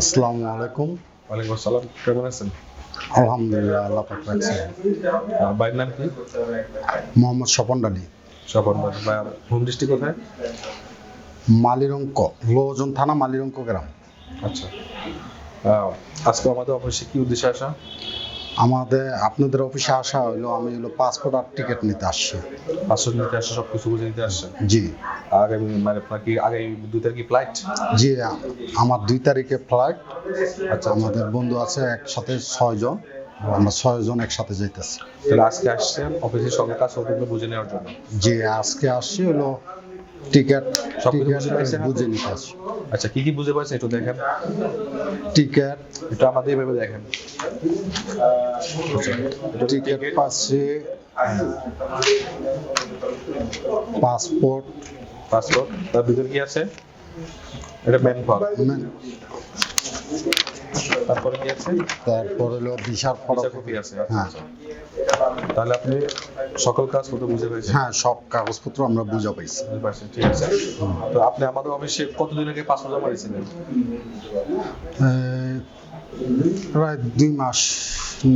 আসসালামু আলাইকুম। ওয়ালাইকুম আসসালাম কেমন আছেন? আলহামদুলিল্লাহ আল্লাহ পাক রাখছেন আর ভাইয়ের নাম কি? মোহাম্মদ স্বপন ডালি স্বপন ভাই হোম ডিস্ট্রিক্ট কোথায়? মালিরঙ্ক লোজন থানা মালিরঙ্ক গ্রাম। আচ্ছা। আজকে আমাদের অফিসে কি উদ্দেশ্যে আসা? আমাদের আপনাদের অফিসে আসা হইল আমি হলো পাসপোর্ট আর টিকিট নিতে আসছি। পাঁচশো নিতে আসছে সব কিছু বুঝে নিতে আসছে জি। আগামী মানে আপনার কি আগামী দুই তারিখে ফ্লাইট? জি আমার দুই তারিখে ফ্লাইট। আচ্ছা আমাদের বন্ধু আছে একসাথে ছয়জন। আমরা ছয়জন একসাথে যাইতেছি। তাহলে আজকে আসছেন অফিসের সঙ্গে কাজ করতে বুঝে নেওয়ার জন্য। জি আজকে আসছি হলো টিকিট বুঝে নিতে আসছি। আচ্ছা কি কি বুঝে পাচ্ছেন একটু দেখেন। টিকিট একটু আমাদের এভাবে দেখেন। আচ্ছা, টিকিট পাচ্ছি পাসপোর্ট পাসপোর্ট তার ভিতরে কি আছে? এটা ফর্ম তারপরে কি আছে? তারপর হলো বিশাল ভিসা ফটো কপি আছে আচ্ছা, হ্যাঁ। আচ্ছা। তাহলে আপনি সকল করতে বুঝে পেয়েছেন। হ্যাঁ সব কাগজপত্র আমরা বুঝা পাইছি ঠিক আছে। তো আপনি আমাদের অফিসে কতদিন আগে পাসপোর্ট জমা দিয়েছিলেন? প্রায় দুই মাস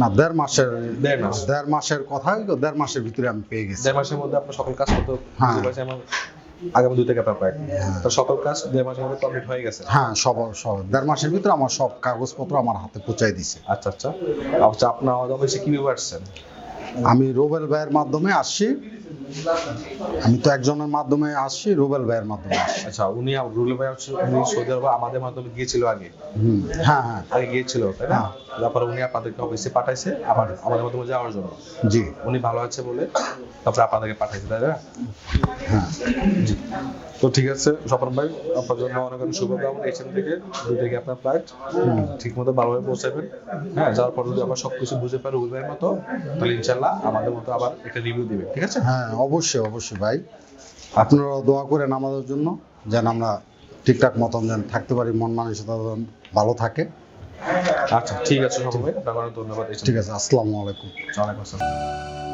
না দেড় মাসের দেড় মাস। দেড় মাসের কথা দেড় মাসের ভিতরে আমি পেয়ে গেছি। দেড় মাসের মধ্যে আপনার সকল কাজ করতে হ্যাঁ। আগামী দুই থেকে আপনার প্রায় তো সকল কাজ দেড় মাসের মধ্যে কমপ্লিট হয়ে গেছে? হ্যাঁ সব সব দেড় মাসের ভিতরে আমার সব কাগজপত্র আমার হাতে পৌঁছাই দিছে। আচ্ছা আচ্ছা। আচ্ছা আপনার অফিসে কীভাবে আসছেন? আমি রুবেল ভাইয়ের মাধ্যমে আসছি। আমি তো একজনের মাধ্যমে আসছি রুবেল ভাইয়ের মাধ্যমে আচ্ছা উনি রুবেল ভাই হচ্ছে উনি সৌদি আরবে আমাদের মাধ্যমে গিয়েছিল আগে। হ্যাঁ হ্যাঁ। আগে গিয়েছিল তাই না? তারপরে উনি আপনাদেরকে অফিসে পাঠাইছে আবার আমাদের মাধ্যমে যাওয়ার জন্য। জি। উনি ভালো আছে বলে তারপরে আপনাদেরকে পাঠাইছে তাই না? হ্যাঁ। জি। তো ঠিক আছে স্বপন ভাই আপনার জন্য অনেক অনেক শুভকামনা এখান থেকে। দুই থেকে আপনার ফ্লাইট ঠিক মতো ভালোভাবে পৌঁছাবেন। হ্যাঁ যাওয়ার পর যদি আবার সবকিছু বুঝে পারে উইবের মতো তাহলে ইনশাল্লাহ আমাদের মতো আবার একটা রিভিউ দিবেন ঠিক আছে? হ্যাঁ অবশ্যই অবশ্যই ভাই। আপনারা দোয়া করেন আমাদের জন্য যেন আমরা ঠিকঠাক মতন যেন থাকতে পারি মন মানসিকতা ভালো থাকে। আচ্ছা ঠিক আছে স্বপন ভাই আপনার ধন্যবাদ। ঠিক আছে আসসালামু আলাইকুম। ওয়ালাইকুম আসসালাম।